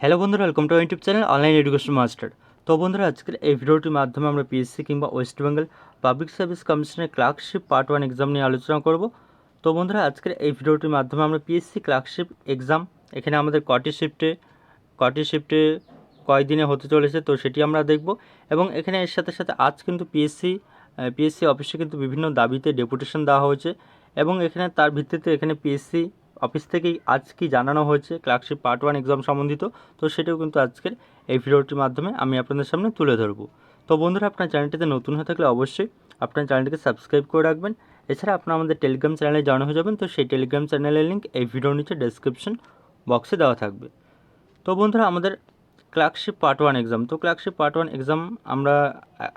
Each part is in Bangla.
হ্যালো বন্ধুরা welcome to YouTube channel online education master তো বন্ধুরা, আজকের এই ভিডিওটির মাধ্যমে আমরা পিএসসি কিংবা ওয়েস্ট বেঙ্গল পাবলিক সার্ভিস কমিশনের ক্লার্কশিপ পার্ট ওয়ান এক্সাম নিয়ে আলোচনা করব। তো বন্ধুরা, আজকের এই ভিডিওটির মাধ্যমে আমরা পিএসসি ক্লার্কশিপ এক্সাম এখানে আমাদের কটি শিফটে কটি শিফটে কয় দিনে হতে চলেছে, তো সেটি আমরা দেখব। এবং এখানে এর সাথে সাথে আজ কিন্তু পিএসসি পিএসসি অফিসে কিন্তু বিভিন্ন দাবিতে ডেপুটেশন দেওয়া হয়েছে। এবং এখানে তার ভিত্তিতে এখানে পিএসসি অফিস থেকেই আজ কি জানানো হয়েছে, ক্লার্কশিপ পার্ট ওয়ান এক্সাম সম্বন্ধিত, তো সেটাও কিন্তু আজকের এই ভিডিওটির মাধ্যমে আমি আপনাদের সামনে তুলে ধরবো। তো বন্ধুরা, আপনার চ্যানেলটিতে নতুন হয়ে থাকলে অবশ্যই আপনার চ্যানেলটিকে সাবস্ক্রাইব করে রাখবেন। এছাড়া আপনারা আমাদের টেলিগ্রাম চ্যানেলে জয়েন হয়ে যাবেন, তো সেই টেলিগ্রাম চ্যানেলের লিঙ্ক এই ভিডিওর নিচে ডেসক্রিপশন বক্সে দেওয়া থাকবে। তো বন্ধুরা, আমাদের ক্লার্কশিপ পার্ট ওয়ান এক্সাম, তো ক্লার্কশিপ পার্ট ওয়ান এক্সাম আমরা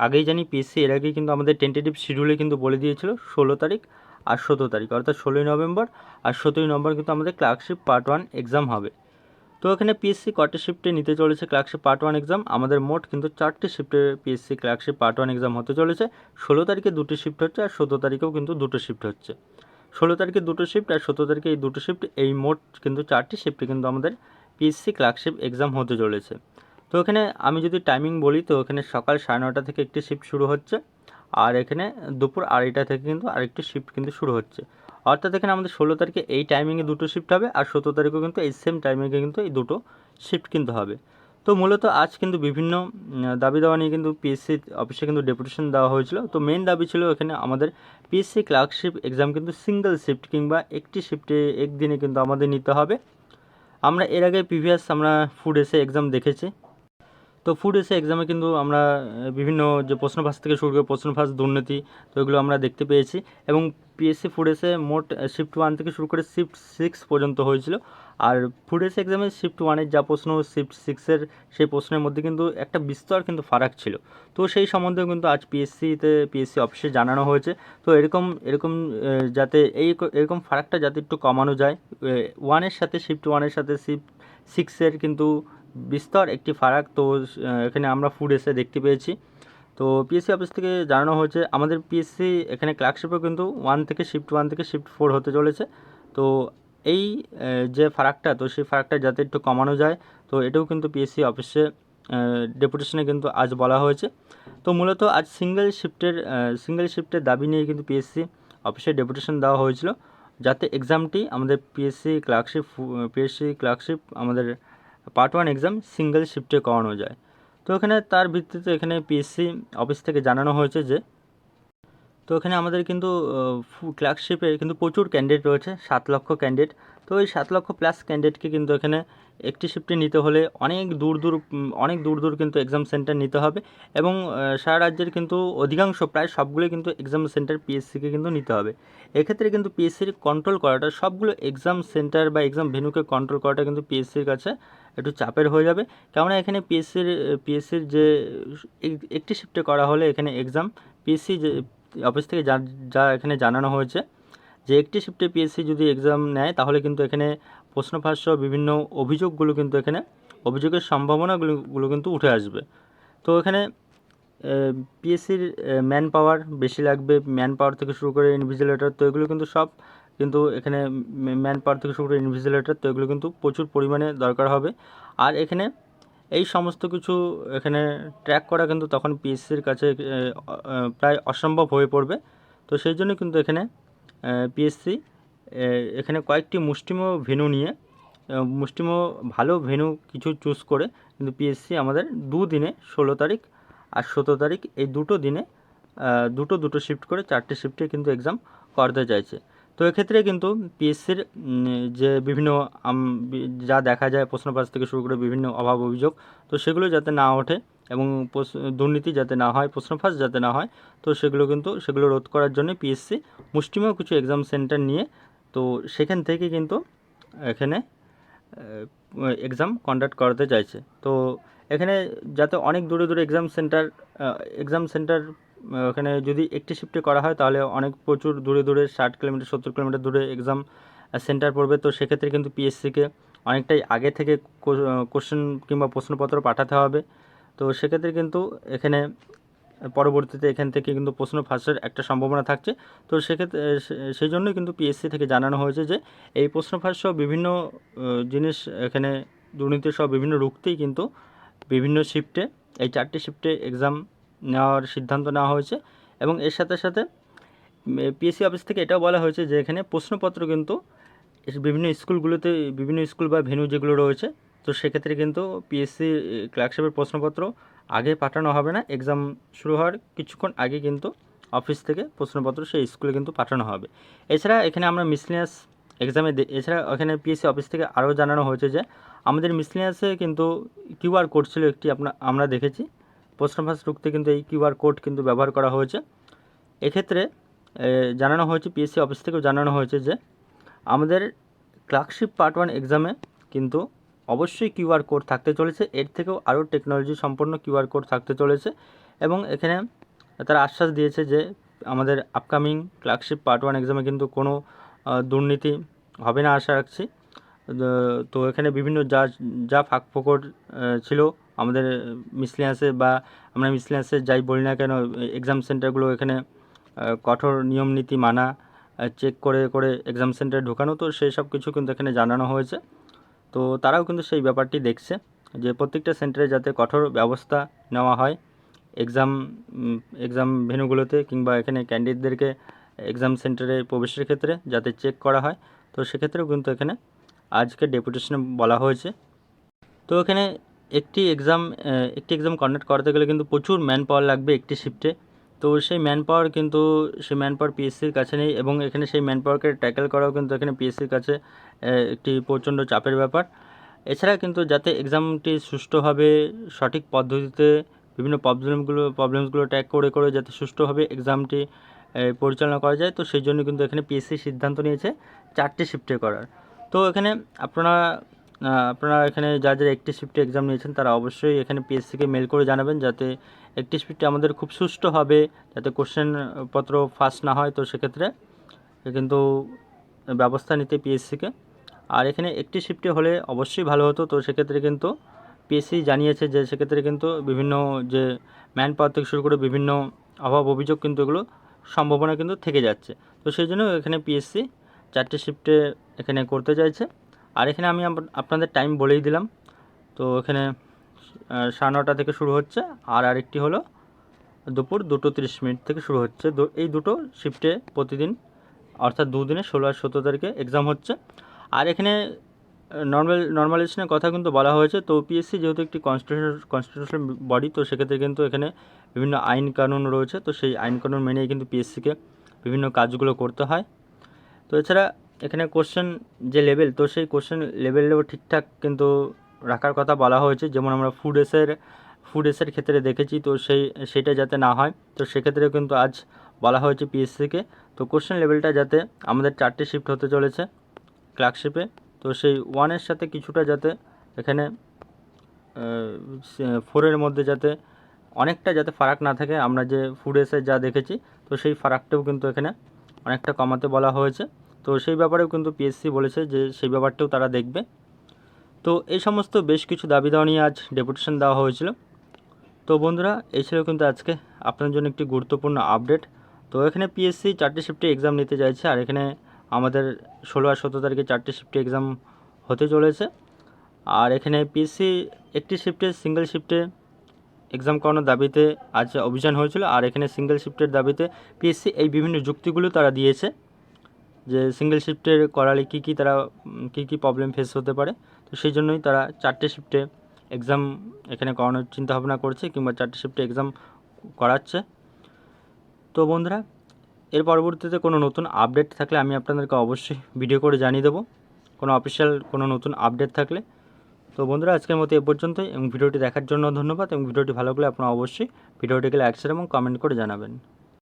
আগেই জানি পিএসসি এর আগে কিন্তু আমাদের টেন্টেটিভ শিডিউলে কিন্তু বলে দিয়েছিল, ষোলো তারিখ। আর সতেরো তারিখ, অর্থাৎ ষোলোই নভেম্বর আর সতেরোই নভেম্বর কিন্তু আমাদের ক্লার্কশিপ পার্ট ওয়ান এক্সাম হবে। তো এখানে পিএসসি কটি শিফটে নিতে চলেছে ক্লার্কশিপ পার্ট ওয়ান এক্সাম? আমাদের মোট কিন্তু চারটি শিফটে PSC clerkship part one exam হতে চলেছে। ষোলো তারিখে দুটি শিফট হচ্ছে আর সতেরো তারিখেও কিন্তু দুটো শিফট হচ্ছে। ষোলো তারিখে দুটো শিফট আর সতেরো তারিখে এই দুটো শিফট এই মোট কিন্তু চারটি শিফটে কিন্তু আমাদের পিএসসি ক্লার্কশিপ এক্সাম হতে চলেছে। তো এখানে আমি যদি টাইমিং বলি, তো এখানে সকাল সাড়ে নটা থেকে একটি শিফট শুরু হচ্ছে। আর এখানে দুপুর আড়াইটা থেকে কিন্তু আরেকটি শিফট কিন্তু শুরু হচ্ছে। অর্থাৎ এখানে আমাদের ষোলো তারিখে এই টাইমিংয়ে দুটো শিফট হবে আর সতেরো তারিখেও কিন্তু এই সেম টাইমিংয়ে কিন্তু এই দুটো শিফট কিন্তু হবে। তো মূলত আজ কিন্তু বিভিন্ন দাবি দাওয়া নিয়ে কিন্তু পিএসসি অফিসে কিন্তু ডেপুটেশন দেওয়া হয়েছিল। তো মেন দাবি ছিল এখানে আমাদের পিএসসি ক্লার্কশিপ এক্সাম কিন্তু সিঙ্গেল শিফট কিংবা একটি শিফটে একদিনে কিন্তু আমাদের নিতে হবে। আমরা এর আগে প্রিভিয়াস আমরা ফুড এসে এক্সাম দেখেছি। তো ফুড এসে এক্সামে কিন্তু আমরা বিভিন্ন যে প্রশ্নভাস থেকে শুরু করে প্রশ্নভাস দুর্নীতি, তো এগুলো আমরা দেখতে পেয়েছি। এবং পিএসসি ফুড এসে মোট শিফট ওয়ান থেকে শুরু করে শিফট সিক্স পর্যন্ত হয়েছিল। আর ফুড এসে এক্সামে শিফট ওয়ানের যা প্রশ্ন শিফট সিক্সের সেই প্রশ্নের মধ্যে কিন্তু একটা বিস্তর কিন্তু ফারাক ছিল। তো সেই সম্বন্ধেও কিন্তু আজ পিএসসিতে পিএসসি অফিসে জানানো হয়েছে। তো এরকম এরকম যাতে এই এরকম ফারাকটা যাতে একটু কমানো যায় ওয়ানের সাথে শিফট ওয়ানের সাথে শিফট সিক্সের কিন্তু বিস্তর একটি ফারাক। তো এখানে আমরা ফুড এসে দেখতে পেয়েছি। তো পিএসসি অফিস থেকে জানানো হয়েছে, আমাদের পিএসসি এখানে ক্লার্কশিপও কিন্তু ওয়ান থেকে শিফট ওয়ান থেকে শিফট ফোর হতে চলেছে। তো, এই যে ফারাকটা, তো সেই ফারাকটা যাতে একটু কমানো যায়, তো এটাও কিন্তু পিএসসি অফিসে ডেপুটেশনে কিন্তু আজ বলা হয়েছে। তো, মূলত আজ সিঙ্গেল শিফটের সিঙ্গেল শিফটের দাবি নিয়ে কিন্তু পিএসসি অফিসে ডেপুটেশন দেওয়া হয়েছিল। যাতে এক্সামটি আমাদের পিএসসি ক্লার্কশিপ পিএসসি ক্লার্কশিপ আমাদের পার্ট ওয়ান এক্সাম সিঙ্গেল শিফটে করানো যায়। তো এখানে তার ভিত্তিতে এখানে পিএসসি অফিস থেকে জানানো হয়েছে যে, তো এখানে আমাদের কিন্তু ক্লার্কশিপে কিন্তু প্রচুর ক্যান্ডিডেট রয়েছে, সাত লক্ষ ক্যান্ডিডেট তো এই সাত লক্ষ প্লাস ক্যান্ডিডেটকে কিন্তু এখানে একটি শিফটে নিতে হলে অনেক দূর দূর অনেক দূর দূর কিন্তু এক্সাম সেন্টার নিতে হবে এবং সারা রাজ্যের কিন্তু অধিকাংশ প্রায় সবগুলোই কিন্তু এক্সাম সেন্টার পিএসসিকে কিন্তু নিতে হবে। এক্ষেত্রে কিন্তু পিএসসির কন্ট্রোল করাটা, সবগুলো এক্সাম সেন্টার বা এক্সাম ভেনুকে কন্ট্রোল করাটা কিন্তু পিএসসির কাছে একটু চাপের হয়ে যাবে। কেননা এখানে পিএসসির পিএসসির যে একটি শিফটে করা হলে এখানে এক্সাম পিএসসি যে, অফিস থেকে যা যা এখানে জানানো হয়েছে যে একটি শিফটে পিএসসি যদি এক্সাম নেয়, তাহলে কিন্তু এখানে প্রশ্নফাঁস সহ বিভিন্ন অভিযোগগুলো কিন্তু এখানে, অভিযোগের সম্ভাবনাগুলোগুলো কিন্তু উঠে আসবে। তো এখানে পিএসসির ম্যান পাওয়ার বেশি লাগবে ম্যান পাওয়ার থেকে শুরু করে ইনভিজিলেটর তো এগুলো কিন্তু সব কিন্তু এখানে ম্যান পাওয়ার থেকে শুরু করে ইনভিজিলেটর তো এগুলো কিন্তু প্রচুর পরিমাণে দরকার হবে। আর এখানে এই সমস্ত কিছু এখানে ট্র্যাক করা কিন্তু তখন পিএসসির কাছে প্রায় অসম্ভব হয়ে পড়বে। তো সেই জন্য কিন্তু এখানে পিএসসি এখানে কয়েকটি মুষ্টিমেয় ভেনু নিয়ে মুষ্টিমেয় ভালো ভেনু কিছু চুজ করে কিন্তু পিএসসি আমাদের দুদিনে ষোলো তারিখ আর সতেরো তারিখ এই দুটো দিনে দুটো দুটো শিফট করে চারটে শিফটে কিন্তু এক্সাম করতে চাইছে। তো এক্ষেত্রে কিন্তু পিএসসির যে বিভিন্ন যা দেখা যায় প্রশ্নপাশ থেকে শুরু করে বিভিন্ন অভাব অভিযোগ, তো সেগুলো যাতে না ওঠে এবং দুর্নীতি যাতে না হয় প্রশ্ন প্রশ্নফাঁস যাতে না হয়, তো সেগুলো কিন্তু, সেগুলো রোধ করার জন্য পিএসসি মুষ্টিমেয় কিছু এক্সাম সেন্টার নিয়ে, তো সেখান থেকে কিন্তু এখানে এক্সাম কন্ডাক্ট করাতে চাইছে। তো এখানে যাতে অনেক দূরে দূরে এক্সাম সেন্টার এক্সাম সেন্টার এখানে যদি একটি শিফটে করা হয়, তাহলে অনেক প্রচুর দূরে দূরে, ষাট কিলোমিটার, সত্তর কিলোমিটার দূরে এক্সাম সেন্টার পড়বে। তো সেক্ষেত্রে কিন্তু পিএসসিকে অনেকটাই আগে থেকে কোশ্চেন কিংবা প্রশ্নপত্র পাঠাতে হবে। তো সেক্ষেত্রে কিন্তু এখানে, পরবর্তীতে এখান থেকে কিন্তু প্রশ্ন ফাঁসের একটা সম্ভাবনা থাকছে। তো সেক্ষেত্রে সেই জন্যই কিন্তু পিএসসি থেকে জানানো হয়েছে যে, এই প্রশ্ন ফাঁস সহ বিভিন্ন জিনিস এখানে, দুর্নীতি সহ বিভিন্ন রুখতেই কিন্তু বিভিন্ন শিফটে, এই চারটি শিফটে এক্সাম নেওয়ার সিদ্ধান্ত নেওয়া হয়েছে। এবং এর সাথে সাথে পিএসসি অফিস থেকে এটাও বলা হয়েছে যে, এখানে প্রশ্নপত্র কিন্তু, বিভিন্ন স্কুলগুলোতে, বিভিন্ন স্কুল বা ভেন্যু যেগুলো রয়েছে তো সেক্ষেত্রে কিন্তু পিএসসি ক্লার্কশিপের প্রশ্নপত্র আগে পাঠানো হবে না এক্সাম শুরু হওয়ার কিছুক্ষণ আগে কিন্তু অফিস থেকে প্রশ্নপত্র সেই স্কুলে কিন্তু পাঠানো হবে। এছাড়া এখানে আমরা মিসলিনিয়াস এক্সামে এছাড়া এখানে পিএসসি অফিস থেকে আরও জানানো হয়েছে যে, আমাদের মিসলিনিয়াসে কিন্তু কিউআর কোড ছিল একটি আপনার আমরা দেখেছি। প্রশ্নফাঁস রুখতে কিন্তু এই কিউআর কোড কিন্তু ব্যবহার করা হয়েছে। এক্ষেত্রে জানানো হয়েছে পিএসসি অফিস থেকেও জানানো হয়েছে যে, আমাদের ক্লার্কশিপ পার্ট ওয়ান এক্সামে কিন্তু অবশ্যই কিউআর কোড থাকতে চলেছে। এর থেকেও আরও টেকনোলজি সম্পন্ন কিউআর কোড থাকতে চলেছে এবং এখানে তারা আশ্বাস দিয়েছে যে আমাদের আপকামিং ক্লার্কশিপ পার্ট ওয়ান এক্সামে কিন্তু কোনো দুর্নীতি হবে না আশা রাখছি। তো এখানে বিভিন্ন যা যা ফাঁক ফোকর ছিল আমাদের মিসলিয়াসে বা আমরা মিসলিয়াসে যাই বলি না কেন, এক্সাম সেন্টারগুলো এখানে কঠোর নিয়ম নীতি মানা চেক করে করে এক্সাম সেন্টারে ঢোকানো, তো সেই সব কিছু কিন্তু এখানে জানানো হয়েছে। তো তারাও কিন্তু সেই ব্যাপারটি দেখছে যে প্রত্যেকটা সেন্টারে যাতে কঠোর ব্যবস্থা নেওয়া হয় এক্সাম এক্সাম ভেন্যুগুলোতে কিংবা এখানে ক্যান্ডিডেটদেরকে এক্সাম সেন্টারে প্রবেশের ক্ষেত্রে যাতে চেক করা হয়, তো সেক্ষেত্রেও কিন্তু এখানে আজকে ডেপুটেশনে বলা হয়েছে। তো এখানে একটি এক্সাম একটি এক্সাম কন্ডাক্ট করাতে গেলে কিন্তু প্রচুর ম্যান পাওয়ার লাগবে একটি শিফটে তো সেই ম্যান পাওয়ার কিন্তু, সেই ম্যান পাওয়ার পিএসসির কাছে নেই এবং এখানে সেই ম্যান পাওয়ারকে ট্যাকেল করাও কিন্তু এখানে পিএসসির কাছে একটি প্রচণ্ড চাপের ব্যাপার। এছাড়া কিন্তু যাতে এক্সামটি সুষ্ঠুভাবে সঠিক পদ্ধতিতে বিভিন্ন প্রবলেমগুলো প্রবলেমসগুলো ট্যাগ করে করে যাতে সুষ্ঠুভাবে এক্সামটি পরিচালনা করা যায়, তো সেই জন্য কিন্তু এখানে পিএসসি সিদ্ধান্ত নিয়েছে চারটি শিফটে করার। তো এখানে আপনারা আপনারা এখানে যা যারা একটি শিফটে এক্সাম নিয়েছেন, তারা অবশ্যই এখানে পিএসসিকে মেল করে জানাবেন যাতে একটি শিফটে আমাদের খুব সুষ্ঠুভাবে যাতে কোশ্চেন পত্র ফাঁস না হয়। তো সেক্ষেত্রে কিন্তু ব্যবস্থা নিতে পিএসসিকে আর এখানে একটি শিফটে হলে অবশ্যই ভালো হতো। তো সেক্ষেত্রে কিন্তু পিএসসি জানিয়েছে যে সেক্ষেত্রে কিন্তু বিভিন্ন যে ম্যান পাওয়ার থেকে শুরু করে বিভিন্ন অভাব অভিযোগ কিন্তু এগুলো সম্ভাবনা কিন্তু থেকে যাচ্ছে। তো সেই জন্য এখানে পিএসসি চারটে শিফটে এখানে করতে চাইছে। আর এখানে আমি আপ- আপনাদের টাইম বলেই দিলাম। তো এখানে সাড়ে নটা থেকে শুরু হচ্ছে, আর আরেকটি হলো দুপুর দুটো তিরিশ মিনিট থেকে শুরু হচ্ছে। এই দুটো শিফটে প্রতিদিন, অর্থাৎ দুদিনে ষোলো আর সতেরো তারিখে এক্সাম হচ্ছে। আর এখানে নর্মাল নর্মালাইজেশনের কথা কিন্তু বলা হয়েছে। তো পিএসসি যেহেতু একটি কনস্টিটিউশন কনস্টিটিউশন বডি তো সেক্ষেত্রে কিন্তু এখানে বিভিন্ন আইন কানুন রয়েছে। তো সেই আইন কানুন মেনেই কিন্তু পিএসসিকে বিভিন্ন কাজগুলো করতে হয়। তো এছাড়া এখানে কোশ্চেন যে লেভেল তো সেই কোশ্চেন লেভেলেও ঠিকঠাক কিন্তু রাখার কথা বলা হয়েছে। যেমন আমরা ফুড এসের ফুড এসের ক্ষেত্রে দেখেছি, তো সেই, সেটা যাতে না হয়, তো সেক্ষেত্রে কিন্তু আজ বলা হয়েছে পিএসসিকে তো কোশ্চেন লেভেলটা যাতে আমাদের চারটে শিফট হতে চলেছে ক্লার্কশিপে তো সেই ওয়ানের সাথে কিছুটা যাতে এখানে ফোরের মধ্যে যাতে অনেকটা যাতে ফারাক না থাকে, আমরা যে ফুড এসে যা দেখেছি, তো সেই ফারাকটাও কিন্তু এখানে অনেকটা কমাতে বলা হয়েছে। তো সেই ব্যাপারেও কিন্তু পিএসসি বলেছে যে সেই ব্যাপারটাও তারা দেখবে। তো এই সমস্ত বেশ কিছু দাবি দাওয়া নিয়ে আজ ডেপুটেশন দেওয়া হয়েছিল। তো বন্ধুরা, এই ছিল কিন্তু আজকে আপনার জন্য একটি গুরুত্বপূর্ণ আপডেট। তো এখানে পিএসসি চারটে শিফটে এক্সাম নিতে চাইছে আর এখানে আমাদের ষোলো আর সতেরো তারিখে চারটে শিফটে এক্সাম হতে চলেছে। আর এখানে পিএসসি একটি শিফটে সিঙ্গেল শিফটে এক্সাম করানোর দাবিতে আজ অভিযান হয়েছিল। আর এখানে সিঙ্গেল শিফটের দাবিতে পিএসসি এই বিভিন্ন যুক্তিগুলো তারা দিয়েছে। যে সিঙ্গেল শিফটের করালে কী কী তারা কী কী প্রবলেম ফেস হতে পারে? তো সেই জন্যই তারা চারটে শিফটে এক্সাম এখানে করানোর চিন্তা ভাবনা করছে কিংবা চারটে শিফটে এক্সাম করাচ্ছে। তো বন্ধুরা, এর পরবর্তীতে কোনো নতুন আপডেট থাকলে আমি আপনাদেরকে অবশ্যই ভিডিও করে জানিয়ে দেবো। কোনো অফিসিয়াল কোনো নতুন আপডেট থাকলে। তো বন্ধুরা, আজকের মতো এ পর্যন্তই এবং ভিডিওটি দেখার জন্য ধন্যবাদ এবং ভিডিওটি ভালো লাগলে আপনারা অবশ্যই ভিডিওটিকে লাইক শেয়ার এবং কমেন্ট করে জানাবেন।